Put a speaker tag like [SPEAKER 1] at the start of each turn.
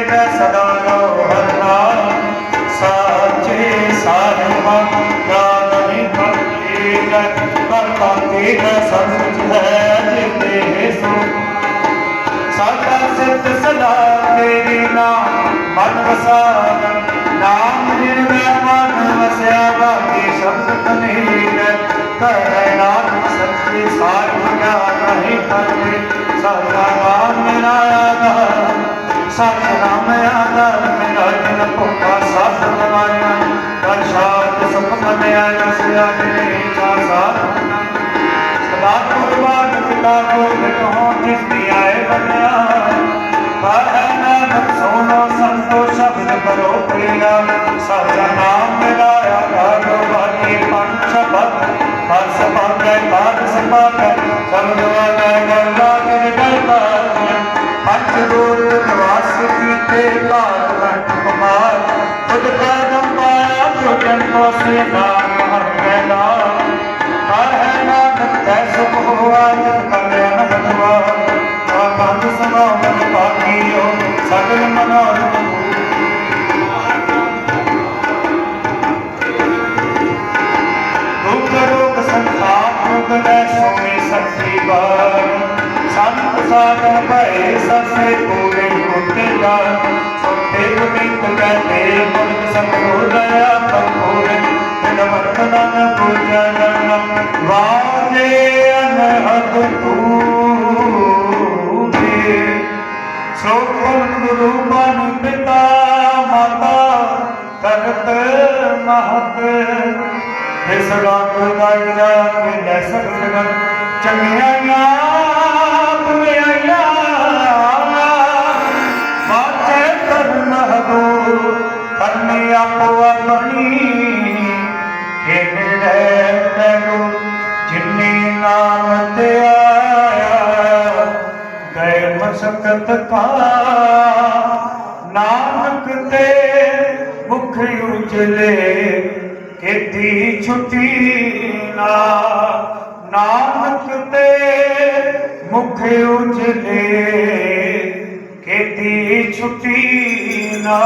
[SPEAKER 1] ਮਨ ਸਦਾ ਰੋ ਹਰਨਾ ਸਾਚੇ ਸਾਹਿਬਾਂ ਦਾ ਨਹੀਂ ਕਰ ਪਾਤੇ ਦਾ ਸੰਚ ਹੈ ਜਿਤੇ ਸੋ। ਸਾਡਾ ਸਿੱਧ ਸਦਾ ਤੇਰੇ ਨਾਮ, ਮਨ ਵਸਾਨ ਨਾਮ ਜਿਨਦਾ ਮਨ ਵਸਿਆ, ਬਾਕੀ ਸ਼ਬਦ ਤਨੀਰ ਕਹਿ ਨਾਮ ਸੱਚੇ ਸਾਰ, ਗਿਆਨ ਨਹੀਂ ਕਰਤੇ ਸਾਡਾ ਨਾਮ ਮੇਰਾ ਸਤ ਨਾਮ ਆਧਾਰ ਮੇਰਾ ਜਨ ਭੁਖਾ ਸਾਧ ਲਵਾਇਆ ਕਰ ਸ਼ਾਦ ਸੁਖ ਮਨਿਆ ਨਸਿਆ ਮੇਰੇ ਚਾ ਸਾਧ ਸਦਾ ਕੁਰਬਾਨ ਪਿਤਾ ਕੋ ਕਹੋ ਜਿਸ ਦੀ ਆਏ ਬਣਿਆ ਪਾਹੈ ਨਾਨਕ ਸੋਨੋ ਸੰਤੋ ਸ਼ਬਦ ਕਰੋ ਪ੍ਰਿਆ ਸਾਚਾ ਨਾਮ ਮੇਰਾ ਆਧਾਰ ਬਾਕੀ ਪੰਜ ਸ਼ਬਦ ਹਰ ਸਭਾਗੈ ਬਾਦ ਸਭਾਗੈ ਸਬਦ ਵਾਲਾ ਕੀਤੇ ਘਾਟ ਘਟ ਕੁਮਾਰ ਖੁਦ ਕਦਮ ਪਾਇਆ ਜੋਜਨ ਕੋ ਸੇ ਨਾਮ ਹਰ ਪੈਦਾ ਨਾਨਕ, ਤੈ ਸੁਖ ਹੋਆ ਜਿਤ ਕਲਿਆਣ ਬਨਵਾ ਆ ਕੰਦ ਸਮਾ ਮਨ ਪਾਕੀਓ, ਸਗਲ ਮਨੋਰਥ ਦੁਖ ਰੋਗ ਸੰਤਾਪ ਰੋਗ ਸੱਚੀ ਬਾਰ ਸੰਤ ਸਾਧਨ ਭਏ ਸਸੇ ਪੂਰੇ ਕੋਟੇ ਦਾ ਸੰਗੋ ਦਇਆ ਪੰਪੂਰ ਤਿਨ ਵਰਤਨ ਪੂਜਾ ਜਨ ਵਾਜੇ ਅਨਹਦ ਕਰਨੀ ਆਪੋ ਆਪਣੀ ਖੇੜੇ ਤੈਨੂੰ, ਜਿਨੀ ਨਾਮ ਤੇ ਆਇਆ, ਗਏ ਮਸਕਤ ਕਾ ਨਾਨਕ ਤੇ ਮੁਖ ਉਜਲੇ ਕੀਤੀ ਛੁੱਟੀ ਨਾ। ਨਾਨਕ ਤੇ ਮੁਖ ਉਜਲੇ ਕੀਤੀ ਛੁੱਟੀ ਨਾ।